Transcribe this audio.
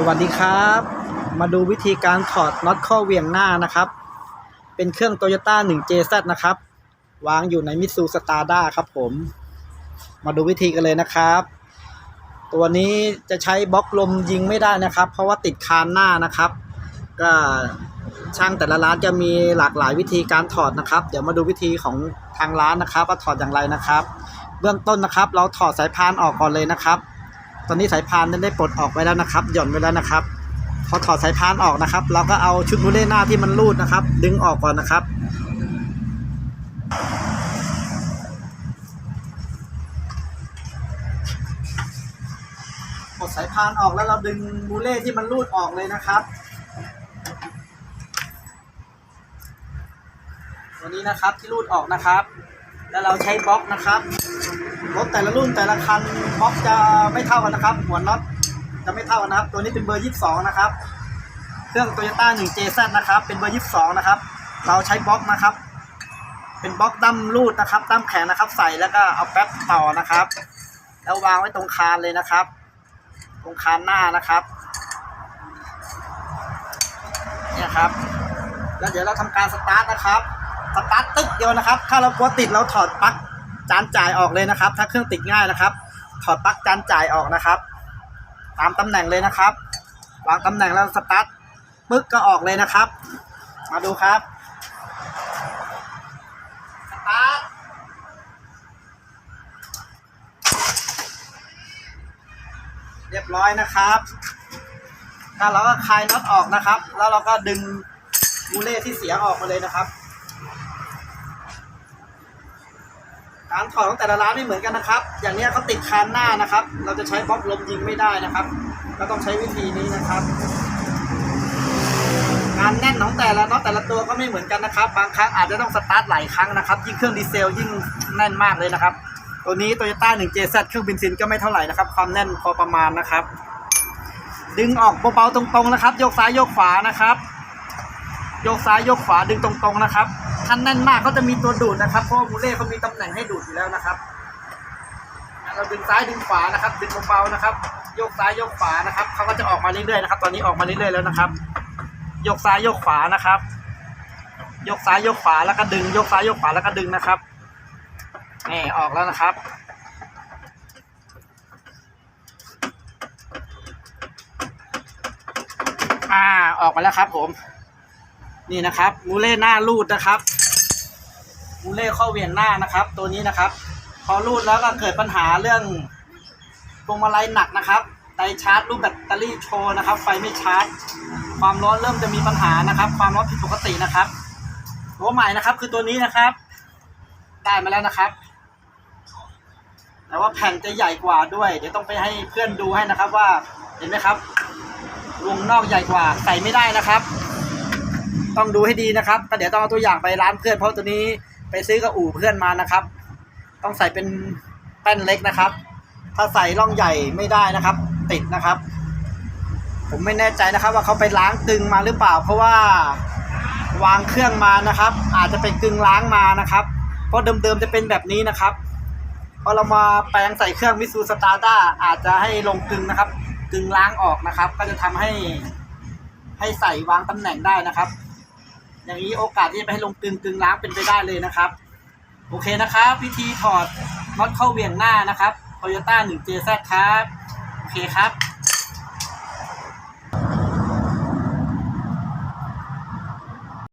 สวัสดีครับ มาดูวิธีการถอดน็อตข้อเหวี่ยงหน้านะครับ เป็นเครื่อง Toyota 1JZ นะครับ วางอยู่ในมิ t ซูสตาร์ด้าครับผม มาดูวิธีกันเลยนะครับ ตัวนี้จะใช้บล็อกลมยิงไม่ได้นะครับ เพราะว่าติดคานหน้านะครับ ก็ช่างแต่ละร้านจะมีหลากหลายวิธีการถอดนะครับ เดี๋ยวมาดูวิธีของทางร้านนะครับว่าถอดอย่างไรนะครับ เบื้องต้นนะครับ เราถอดสายพานออกก่อนเลยนะครับ ตอนนี้สายพานนั้นได้ปลดออกไปแล้วนะครับ หย่อนไปแล้วนะครับ พอถอดสายพานออกนะครับ เราก็เอาชุดมูเล่หน้าที่มันรูดนะครับ ดึงออกก่อนนะครับ ปลดสายพานออกแล้วเราดึงมูเล่ที่มันรูดออกเลยนะครับตัวนี้นะครับที่รูดออกนะครับ แล้วเราใช้บล็อกนะครับรถแต่ละรุ่นแต่ละคัน บล็อกจะไม่เท่ากันนะครับ หัวน็อตจะไม่เท่ากันนะครับ ตัวนี้เป็นเบอร์ 22 นะครับ เครื่อง Toyota 1JZ นะครับ เป็นเบอร์ 22 นะครับ เราใช้บล็อกนะครับ เป็นบล็อกดั้มรูดนะครับดั้มแข็งนะครับ ใส่แล้วก็เอาแป๊บต่อนะครับ แล้ววางไว้ตรงคานเลยนะครับ ตรงคานหน้านะครับ เนี่ยครับ แล้วเดี๋ยวเราทำการสตาร์ทนะครับสตาร์ทตึ๊กเดียวนะครับ ถ้าเรากลัวติดเราถอดปลั๊กจานจ่ายออกเลยนะครับ ถ้าเครื่องติดง่ายนะครับ ถอดปลั๊กจานจ่ายออกนะครับ ตามตำแหน่งเลยนะครับ วางตำแหน่งแล้วสตาร์ทปึ๊กก็ออกเลยนะครับ มาดูครับสตาร์ทเรียบร้อยนะครับถ้าเราก็คลายน็อตออกนะครับ แล้วเราก็ดึงมูเล่ที่เสียออกมาเลยนะครับ การถอดของแต่ละร้านไม่เหมือนกันนะครับ อย่างเนี้ยเขาติดคานหน้านะครับ เราจะใช้บล็อกลมยิงไม่ได้นะครับ ก็ต้องใช้วิธีนี้นะครับ การแน่นของแต่ละน็อตแต่ละตัวก็ไม่เหมือนกันนะครับ บางครั้งอาจจะต้องสตาร์ทหลายครั้งนะครับยิ่งเครื่องดีเซลยิ่งแน่นมากเลยนะครับ ตัวนี้ Toyota 1JZ เครื่องเบนซินก็ไม่เท่าไหร่นะครับ ความแน่นพอประมาณนะครับ ดึงออกเบาๆตรงๆนะครับโยกซ้ายโยกขวานะครับ ยกซ้ายโยกขวาดึงตรงๆนะครับถ้าแน่นมากเขาจะมีตัวดูดนะครับเพราะมูเล่เขามีตำแหน่งให้ดูดอยู่แล้วนะครับ เราดึงซ้ายดึงขวานะครับ ดึงเบาๆนะครับโยกซ้ายโยกขวานะครับเขาก็จะออกมาเรื่อยๆนะครับ ตอนนี้ออกมาเรื่อยๆแล้วนะครับโยกซ้ายโยกขวานะครับโยกซ้ายโยกขวาแล้วก็ดึงโยกซ้ายโยกขวาแล้วก็ดึงนะครับนี่ออกแล้วนะครับอ่าออกมาแล้วครับผม นี่นะครับมูเล่หน้ารูดนะครับมูเล่ข้อเวียงหน้านะครับ ตัวนี้นะครับ พอรูดแล้วก็เกิดปัญหาเรื่องพวงมาลัยหนักนะครับไดชาร์จรูปแบตเตอรี่โชว์นะครับ ไฟไม่ชาร์จ ความร้อนเริ่มจะมีปัญหานะครับ ความร้อนผิดปกตินะครับหัวใหม่นะครับ คือตัวนี้นะครับ ได้มาแล้วนะครับ แต่ว่าแผ่นจะใหญ่กว่าด้วย เดี๋ยวต้องไปให้เพื่อนดูให้นะครับว่าเห็นไหมครับวงนอกใหญ่กว่าใส่ไม่ได้นะครับ ต้องดูให้ดีนะครับก็เดี๋ยวต้องเอาตัวอย่างไปร้านเพื่อนเพราะตัวนี้ไปซื้อกับอู่เพื่อนมานะครับ ต้องใส่เป็นแป้นเล็กนะครับ ถ้าใส่ร่องใหญ่ไม่ได้นะครับ ติดนะครับ ผมไม่แน่ใจนะครับ ว่าเขาไปล้างตึงมาหรือเปล่า เพราะว่าวางเครื่องมานะครับ อาจจะเป็นกึงล้างมานะครับ เพราะเดิมๆจะเป็นแบบนี้นะครับพอเรามาแปลงใส่เครื่องมิซูสตาร์ด้าอาจจะให้ลงกึงนะครับกึงล้างออกนะครับ ก็จะทำให้ให้ใส่วางตำแหน่งได้นะครับ อย่างนี้โอกาสที่จะไปให้ลงกึงกึงล้างเป็นไปได้เลยนะครับ โอเคนะครับวิธีถอดน็อตเข้าเวี่ยงหน้านะครับ Toyota 1JZ ครับ โอเคครับ